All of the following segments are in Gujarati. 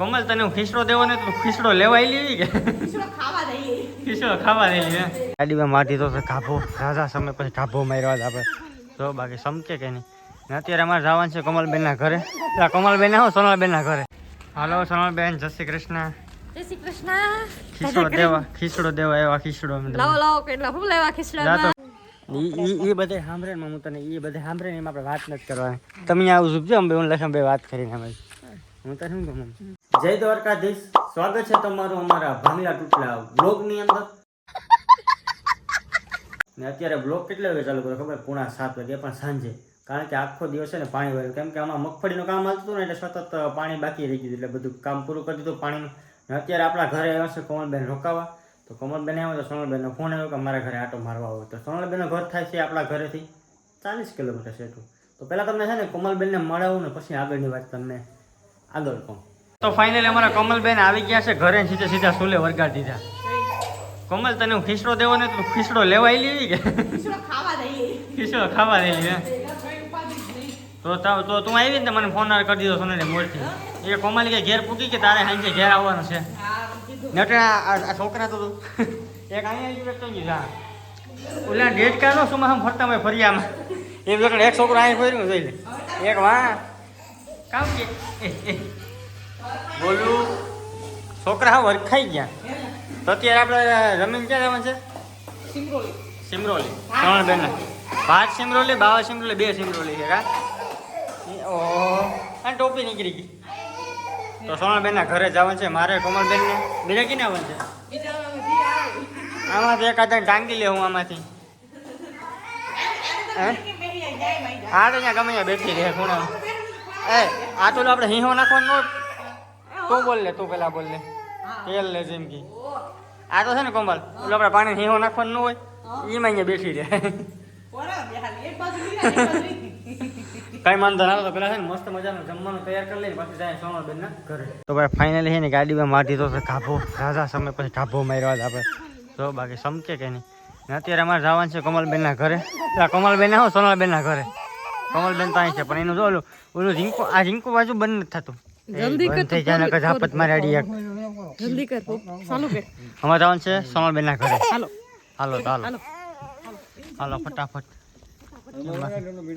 કોમલ તને હું ખીસડો દેવો ને તો ખીસડો લેવાય લેવી કે? ખીચડો ખાવા દઈએ. ખીસડો ખાવા દેલી હે. ગાડીમાં માટી તો છે કાભો રાજા સમય પછી કાભો માર્યો જ આપણે. તો બાકી સમકે કે નહીં. ને અત્યારે અમારે જવાનું છે કમલબેનના ઘરે. આ આવો હું સોનલબેનના ઘરે. હાલો સોનલબેન જય શ્રી કૃષ્ણ. જય શ્રી કૃષ્ણ. ખીસડો દેવા ખીસડો દેવા એવા ખીસડો લાવો લાવો કેટલા હું લેવા બધે સાંભળે ને હું તને એ બધે સાંભળે ને એમાં આપણે વાત નથી કરવાની. તમે આવું છું અમે હું લખે બે વાત કરીને અમે હું તને શું કહું જય દ્વારકાધીશ. સ્વાગત છે તમારું અમારા ભાંગલા તૂટલા બ્લોગની અંદર. ને અત્યારે બ્લોગ કેટલા વાગે ચાલુ કર્યો ખબર? પૂણા સાત વાગે પણ સાંજે. કારણ કે આખો દિવસ ને પાણી ભર્યું કેમ કે આમાં મગફળીનું કામ હતું ને, એટલે સતત પાણી બાકી રહી ગયું એટલે બધું કામ પૂરું કરી દીધું પાણીનું. ને અત્યારે આપણા ઘરે આવ્યા છે કોમલબેન રોકાવા. તો કમલબેન આવ્યો તો સોનલબેનનો ફોન આવ્યો કે મારા ઘરે આટો મારવા આવ્યો તો સોનલબેનનું ઘર થાય છે આપણા ઘરેથી ચાલીસ કિલોમીટર છે તો પહેલાં તમને છે ને કોમલબેનને મળાવું ને પછી આગળની વાત તમને આગળ કહું. તો ફાઇનલી અમારા કમલબેન આવી ગયા છે ઘરે સીધા સીધા સુલે વરગાડી દીધા. કમલ તને હું ખીસડો દેવો ને તો ખીસડો લેવાય લેવી કે. ખીસડો ખાવા દેલી હે. તો તો તું આવી ને મને ફોન કરી દીધો સોનારી મોરથી. એ કોમલ કે ઘેર પૂકી કે તારે સાંજે ઘેર આવવાનું છે. નટે આ છોકરા તો તું. એક અહીંયા તો જા ઓલા ડેટ કાઢો શું આમ ફરતા હોય ફરિયામાં? એ એક છોકરો અહીં ફર્યું જોઈ લે. એક વાહ કામ કે? એ, એ. બોલું? છોકરા હા વરખાઈ ગયા. તો અત્યારે આપણે રમીને ક્યાં જવાનું છે? સિમરોલી. સિમરોલી. ત્રણ બેન પાંચ સિમરોલી બાવા સિમરોલી બે સિમરોલી છે કા? ઓહો અને ટોપી નીકળી ગઈ. તો સોનલબેનના ઘરે જવાનું છે મારે કોમલબેનને. બીજા કીને આવવાનું છે? આમાંથી એકાદ ટાંગી લે હું આમાંથી. હે? તો અહીંયા ગમે ત્યાં બેઠી રહે ખૂણા એ આ તો આપણે હિંહો નાખવાનો. તું બોલ લે તું પેલા બોલ લે. તેલ લે જિંદગી આ તો છે ને કોમલ ઓલો આપણે પાણી હિંહો નાખવાનું ન હોય એમાં અહીંયા બેઠી રહે. કઈ વાંધો ના તો પેલા છે ને મસ્ત મજાનું જમવાનું તૈયાર કરી લઈને પછી જાય સોનલબેન ના ઘરે. તો ભાઈ ફાઇનલી છે ને ગાડીમાં માટી તો કાભો રાજા સમય પછી કાભો માર્યો જ આપણે. તો બાકી સમકે કે નહીં. ને અત્યારે અમારે જવાનું છે કમલબેન ના ઘરે કમલબેન ના હું સોનલબેન ના ઘરે. કમલબેન તો અહીં છે પણ એનું જો ઓલું ઓલું ઝીંકુ આ ઝીંકુ બાજુ બંધ નથી થતું. જલ્દી કર થઈ જાય નકર ઝાપટ મારે અડી એક. જલ્દી કર ચાલુ કર. અમારે જવાનું છે સોનલબેન ના ઘરે. હાલો. હાલો હાલો. હાલો. ફટાફટ.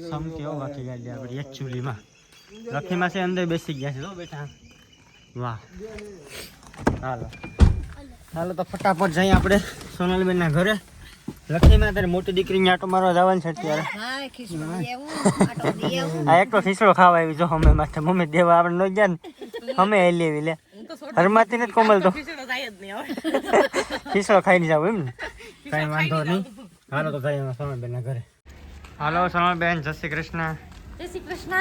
સમકે હો બાકી ગાડી આપણી એક ચૂલીમાં લખીમાં છે અંદર બેસી ગયા છે તો બેટા. વાહ. હાલો. હાલો તો ફટાફટ જઈએ આપણે સોનલબેનના ઘરે. લક્ષ્મીમાં અત્યારે મોટી દીકરી આટો મારવા જવાનું છે અત્યારે. આ એક તો ખીસડો ખાવા આવી જો અમે માથે. મમ્મી દેવા આપણે ન ગયા ને અમે એ લેવી લે. હરમાતી નથી કોમલ તો ખીસડો ખાઈ ખાઈને જાવ એમ ને? કઈ વાંધો નહીં. હાલો તો જઈએ અમે સોનલબેનના ઘરે. હાલો સોનલબેન જય શ્રી કૃષ્ણ. જય શ્રી કૃષ્ણ.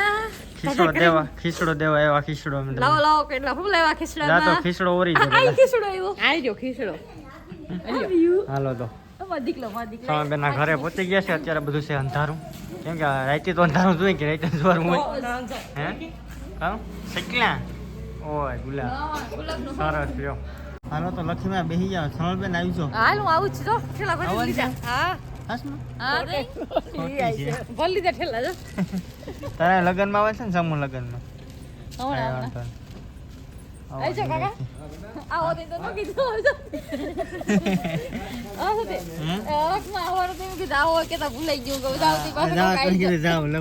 ખીચડો દેવા ખીસડો દેવા એવા ખીસડો અમે લાવો લાવો કેટલા હું લેવા ખીચડા તો ખીસડો ઓરી દે આ આવ્યો. આઈ રહ્યો ખીચડો. આવ્યો હાલો તો. દીકલો સોનલબેનના ઘરે પહોંચી ગયા છે. અત્યારે બધું છે અંધારું. કેમ કે રાતે તો અંધારું જોઈએ કે રાતે જોવાનું હોય? હે? કામ શીખલા ઓય ગુલા સરસ રહ્યો હાલો તો લખીમાં બેસી જાઓ. સોનલબેન આવી જાઓ. હાલ હું આવું છું તો ઠેલા ભરી લીધા. હા? હા છે. તારા લગ્નમાં આવે છે ને સમૂહ લગ્નમાં? કાંઈ. આવી જાઓ કાકા આવો તે તો ન કીધું આવજો આ શું તે? રકમાં આવવાનું તો એમ કીધું આવો કેતા ભૂલાઈ ગયું કહું જાવ તે પાછું જા, કોક આવી કીધું. જાઓ, લો.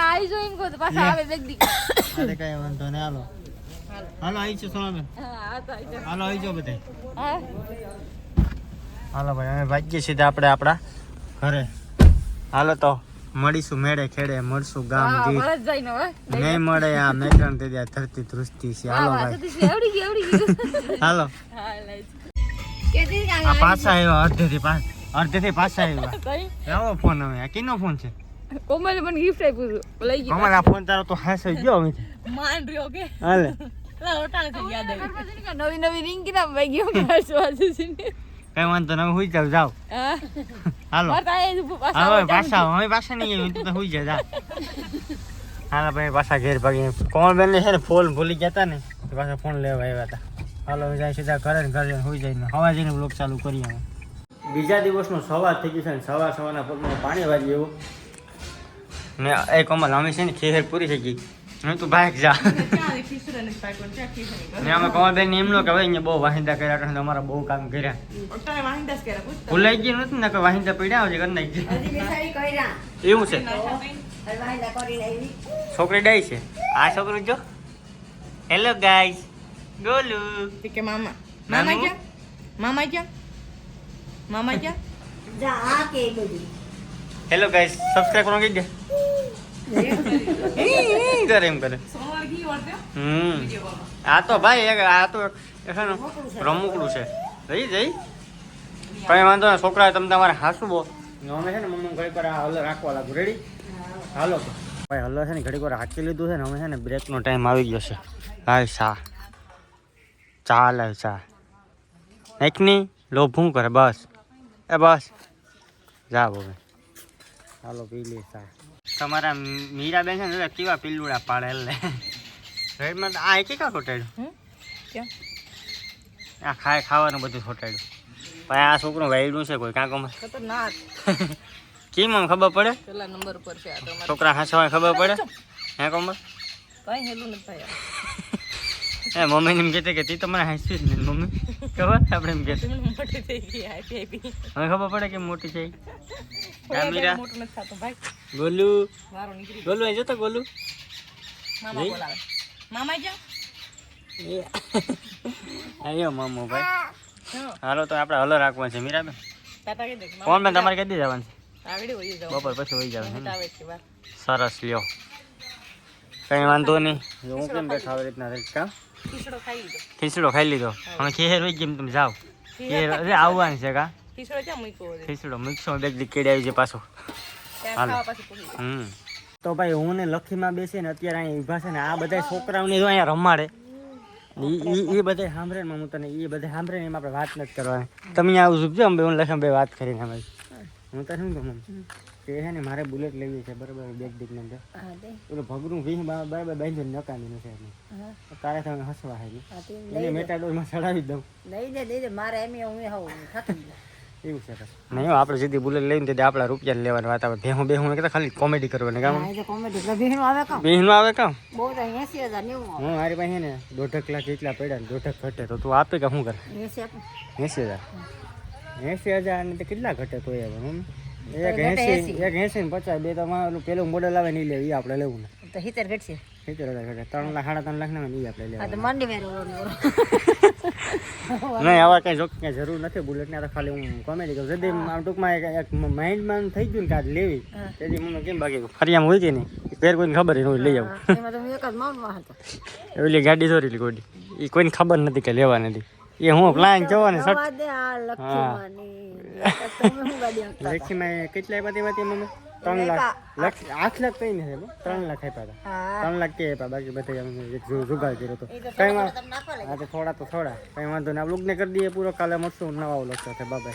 આવી જો એમ કહું પાછા આવે બેગ દીકરા અરે કાંઈ વાંધો નહીં હાલો હાલો આવી છે આવી જાઓ. હાલો આવી જાઓ બધા હાલો ભાઈ અમે ભાગ્ય સીધા આપણે આપણા ઘરે હાલો તો મળીશું મેળે ખેડે મળશું ગામ હા, ગીત. નહીં મળે આ મેત્રણ તે ત્યાં ધરતી ધ્રુજતી છે. હાલો ભાઈ. હાલો. આ પાછા આવ્યો અડધેથી પાછ અડધેથી પાછા આવ્યા. કેવો ફોન હવે? આ કિનો ફોન છે? કોમલ મને ગિફ્ટ આપ્યું હતું. લઈ ગયો કોમલ આ ફોન તારો તો હાસ ગયો હવે માન રહ્યો કે? હાલે. નવી નવી રિંગ કીધા ભાઈ ગયો કાઢશો આજે છે. કઈ વાંધો નહીં હુઈ જાવ જાવ હા. હાલો. હવે પાછા હવે પાછા નહીં તું તો હોઈ જતા હાલો ભાઈ પાછા ઘેર ભાગી કોણ બેન છે ને ફોન ભૂલી ગયા હતા ને પાછા ફોન લેવા આવ્યા હતા હાલો હવે જાય સીધા ઘરે ને ઘરે હોઈ જાય ને. હવા જઈને બ્લોક ચાલુ કરીએ અમે બીજા દિવસનો સવાર થઈ ગયું છે ને સવાર સવારના પગમાં પાણી વાગ્યું. એવું ને એ અમલ અમે છે ને ખેર પૂરી થઈ ગઈ. હું તું ભાગ જા ને અમે કમલબેન ને એમ નો કે ભાઈ અહીંયા બહુ વાહિંદા કર્યા કે અમારા બહુ કામ કર્યા. ભૂલાઈ ગયું નથી ને કે વાહિંદા પડ્યા આવજે કરી નાખી એવું છે. છોકરી ડાઈ છે? આ છોકરું જો. Hello guys Golu. કે મામા. મામા ક્યાં? મામા ક્યાં? મામા ક્યાં? જા, આ કે હેલો ગાઈસ સબસ્ક્રાઇબ કરો કહી દે ઈ એમ કરે હમ. આ તો ભાઈ આ તો રમૂકડું છે. જઈ જઈ. કઈ વાંધો નહીં છોકરા તમે તમારે હાસું બો અમે છે ને મમ્મી ઘડી પર રાખવા રેડી હાલો ભાઈ હલ્લો છે ને ઘડીક વાર હાકી લીધું છે ને અમે છે ને બ્રેકનો ટાઈમ આવી ગયો છે. લાય સા. ચાલે ચા એકની લોભું કરે, બસ. એ બસ. જા હવે. હાલો, પી લે ચા તમારા મીરાબેન છે ને કેવા પીલુડા પાડે એટલે રેડમાં આ એક કા ખોટાડ્યું આ ખાય ખાવાનું બધું ખોટાડ્યું ભાઈ આ છોકરું વાયડું છે કોઈ કાંકોમાં ખતરનાક. કેમ આમ ખબર પડે? પેલા નંબર પર છે છોકરા હાંસવા ખબર પડે? હે કોમર કઈ હેલું નથી એ મમ્મીને એમ કહેતી કે તી તો મને હાંસી જ નહીં મમ્મી. ખબર? આપણે એમ કહેતી. મોટી થઈ ગઈ હવે ખબર પડે કે મોટી છે કામીરા મીરા. મોટું નથી થતું ભાઈ. ગોલુ. મારો નીકળી ગોલુ અહીં જતો ગોલુ. મામા? બોલાવે. મામા જો. આયો મામો ભાઈ. હાલો તો આપણે હલો રાખવા છે મીરાબેન. કોણ બેન તમારે કદી જવાનું છે. બપોર પછી હોઈ જવાનું સરસ લ્યો. કઈ વાંધો નહીં. હું. કેમ બેઠા આવી રીતના કામ? ખીચડો ખાઈ લીધો. હવે ખેર હોય કેમ તમે જાઓ. ખેર અરે આવવાની છે કા? ખીચડો મૂક્યો છે ખીચડો કેડી આવી છે પાછો. હાલો. હમ. તો ભાઈ હું ને લખીમાં બેસીને અત્યારે અહીંયા ઊભા છે ને આ બધા છોકરાઓને જો અહીંયા રમાડે. એ એ બધા સાંભળે ને હું તને એ બધા સાંભળે ને એમાં આપણે વાત નથી કરવાની. તમે આવું ઝૂપજો અમે હું લખમ બે વાત કરીને અમે હું. તને શું કહું મમ્મી તે છે ને મારે બુલેટ લેવી છે બરાબર બેગ બેગ નંબર હા, દે. પેલું ભગરું વીહ બા- બરાબર બાંધીને નકામી છે એમને હા, તારે તમે હસવા હે હા, તે એને લઈ દે. મેટાડોરમાં ચડાવી દઉં લઈ દે, લઈ દે. મારે એમ ય હું હોઉં. થાકી ગયો. એવું છે નહીં હો, આપણે સીધી બુલેટ લઈને તે આપણા રૂપિયા લેવાની વાત આવે ભેહું બેહું કહેતા ખાલી કોમેડી કરવાની કામ હા, એ તો comedy. એટલે ભીનું આવે કાં? બેહનું આવે કામ બહુ તો 80,000 નેવું આવે. હું મારી પાસે ને દોઢક લાખ જેટલા પડ્યા ને દોઢક ઘટે તો તું આપે કે શું કરે 80 આપો. એસી હજાર એસી હજાર ને તો કેટલા ઘટે તો હવે હમ એક એસી એક એસી ને પચાસ બે તો પેલું મોડલ આવે નહીં લેવું એ આપણે લેવું. ને તો સિત્તેર ઘટશે. સિત્તેર ઘટે. ત્રણ લાખ સાડા ત્રણ લાખ ને એ આપણે લેવું માંડી મેરો ઓલો ઓલો. નહીં આવા કઈ જો કઈ જરૂર નથી. બુલેટ ને તો ખાલી હું કોમેડી કરું. જદી ટૂંકમાં એક માઇન્ડમાં થઈ ગયું ને કે લેવી. હા. તેથી મને કેમ બાકી ફરી આમ હોય કે નહીં? પેર કોઈને ખબર નહીં લઈ આવું. હા, હું. ઓલી ગાડી દોરેલી ગોડી. એ કોઈને ખબર નથી કે લેવા નથી. એ હું પ્લાન જોવાની નવા લેખીમાં કેટલા આપ્યા તે વાતી મમ્મી ત્રણ લાખ. આઠ લાખ કઈ નથી ત્રણ લાખ આપ્યા હતા. ત્રણ લાખ કે આપ્યા બાકી બધા જુગાડ કર્યો હતો કઈ. હા તો થોડા તો થોડા. કઈ વાંધો નહીં આપણે ને કરી દઈએ પૂરો. કાલે મળશું નવા વ્લોગ સાથે બાય.